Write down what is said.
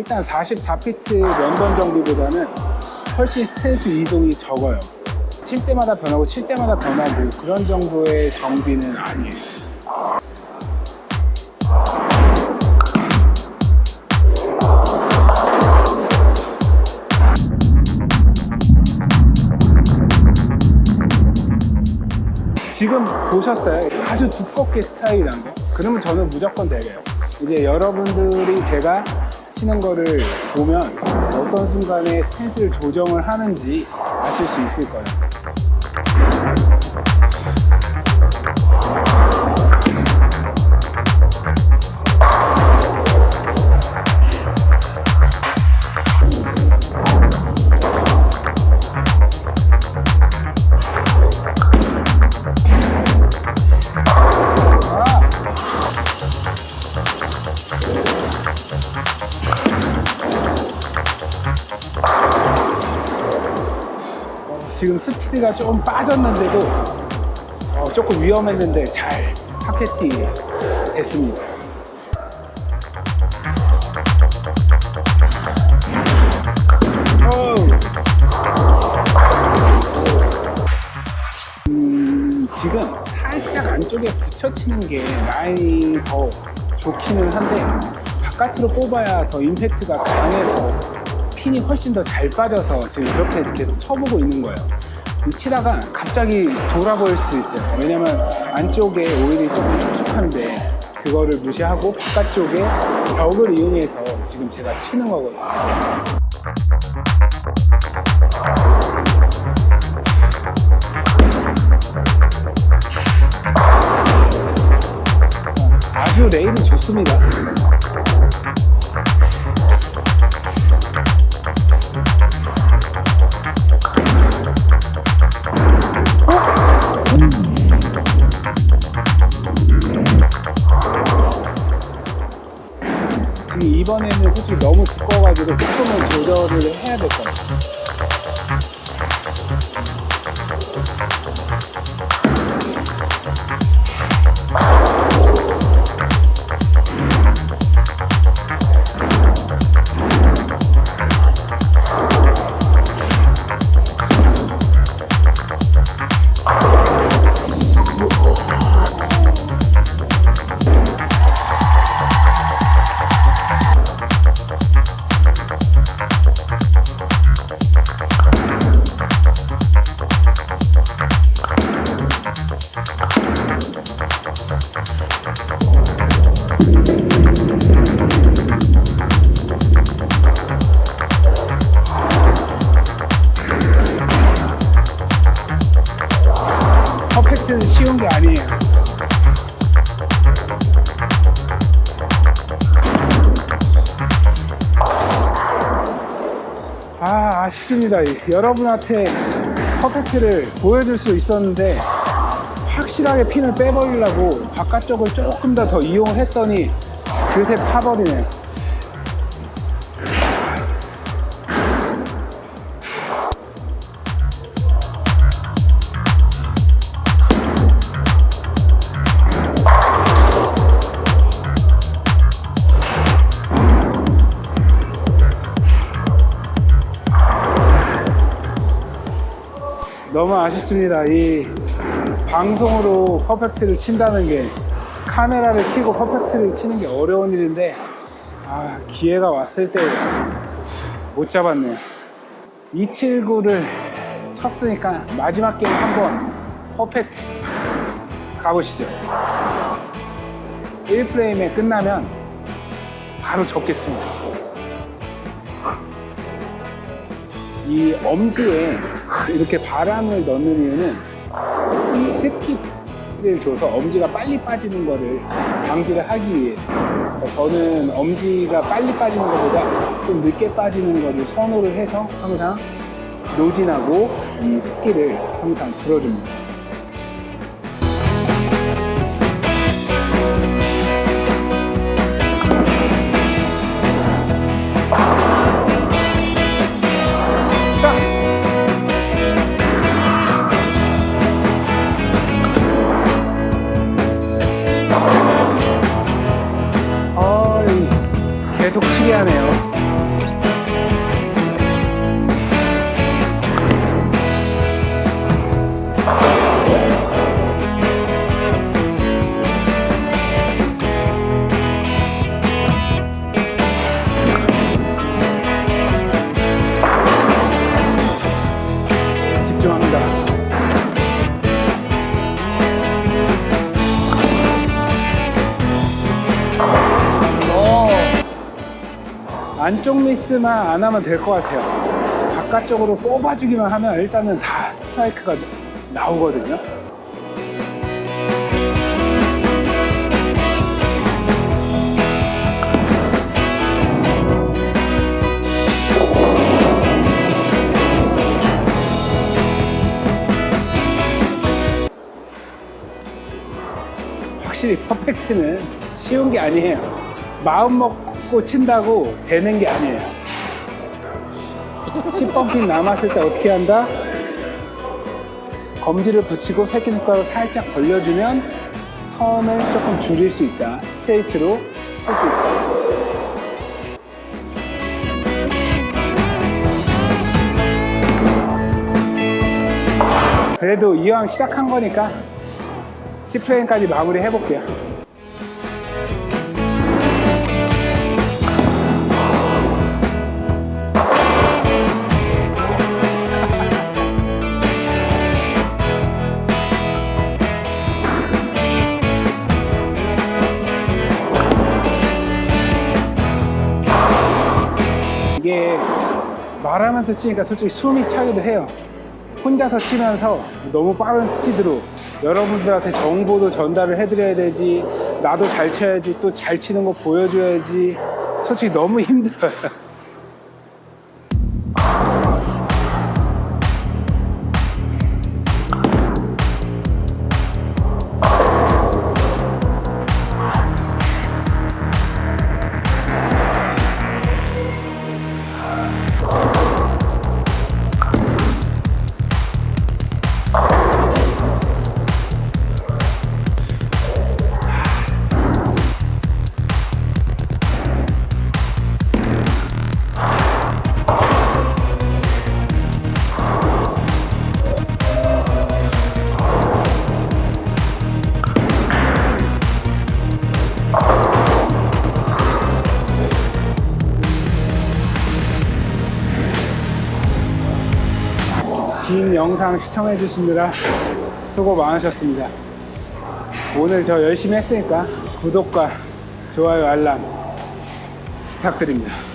일단 44피트 면번 정비보다는 훨씬 스탠스 이동이 적어요. 칠 때마다 변하고 칠 때마다 변하고 그런 정도의 정비는 아니에요. 지금 보셨어요? 아주 두껍게 스타일이 난 거? 그러면 저는 무조건 되게요. 이제 여러분들이 제가 치는 거를 보면 어떤 순간에 스탠스를 조정을 하는지 아실 수 있을 거예요. 스피드가 좀 빠졌는데도 어, 조금 위험했는데 잘 파켓이 됐습니다. 음, 지금 살짝 안쪽에 붙여치는 게 라인이 더 좋기는 한데 바깥으로 뽑아야 더 임팩트가 강해서 핀이 훨씬 더 잘 빠져서 지금 그렇게 계속 쳐보고 있는 거예요. 이 치다가 갑자기 돌아버릴 수 있어요. 왜냐면 안쪽에 오일이 조금 촉촉한데 그거를 무시하고 바깥쪽에 벽을 이용해서 지금 제가 치는 거거든요. 아주 레일은 좋습니다. 이번에는 솔직히 너무 두꺼워가지고 조금은 조절을 해야 될 것 같아요. 아, 아쉽습니다. 여러분한테 퍼펙트를 보여줄 수 있었는데, 확실하게 핀을 빼버리려고 바깥쪽을 조금 더 더 이용했더니, 그새 파버리네요. 너무 아쉽습니다. 이 방송으로 퍼펙트를 친다는 게 카메라를 켜고 퍼펙트를 치는 게 어려운 일인데 아, 기회가 왔을 때 못 잡았네요. 279를 쳤으니까 마지막 게임 한번 퍼펙트 가보시죠. 1프레임에 끝나면 바로 접겠습니다. 이 엄지에 이렇게 바람을 넣는 이유는 이 습기를 줘서 엄지가 빨리 빠지는 거를 방지를 하기 위해서 저는 엄지가 빨리 빠지는 것보다 좀 늦게 빠지는 거를 선호를 해서 항상 노진하고 이 습기를 항상 불어줍니다. 안쪽 미스만 안 하면 될 것 같아요. 바깥쪽으로 뽑아주기만 하면 일단은 다 스트라이크가 나오거든요. 확실히 퍼펙트는 쉬운 게 아니에요. 마음 먹고 친다고 되는 게 아니에요. 10번핀 남았을 때 어떻게 한다? 검지를 붙이고 새끼손가락 살짝 벌려주면 턴을 조금 줄일 수 있다. 스트레이트로 칠 수 있다. 그래도 이왕 시작한 거니까 10프레임까지 마무리 해볼게요. 말하면서 치니까 솔직히 숨이 차기도 해요. 혼자서 치면서 너무 빠른 스피드로 여러분들한테 정보도 전달을 해드려야 되지 나도 잘 쳐야지 또 잘 치는 거 보여줘야지 솔직히 너무 힘들어요 긴 영상 시청해 주시느라 수고 많으셨습니다. 오늘 저 열심히 했으니까 구독과 좋아요 알람 부탁드립니다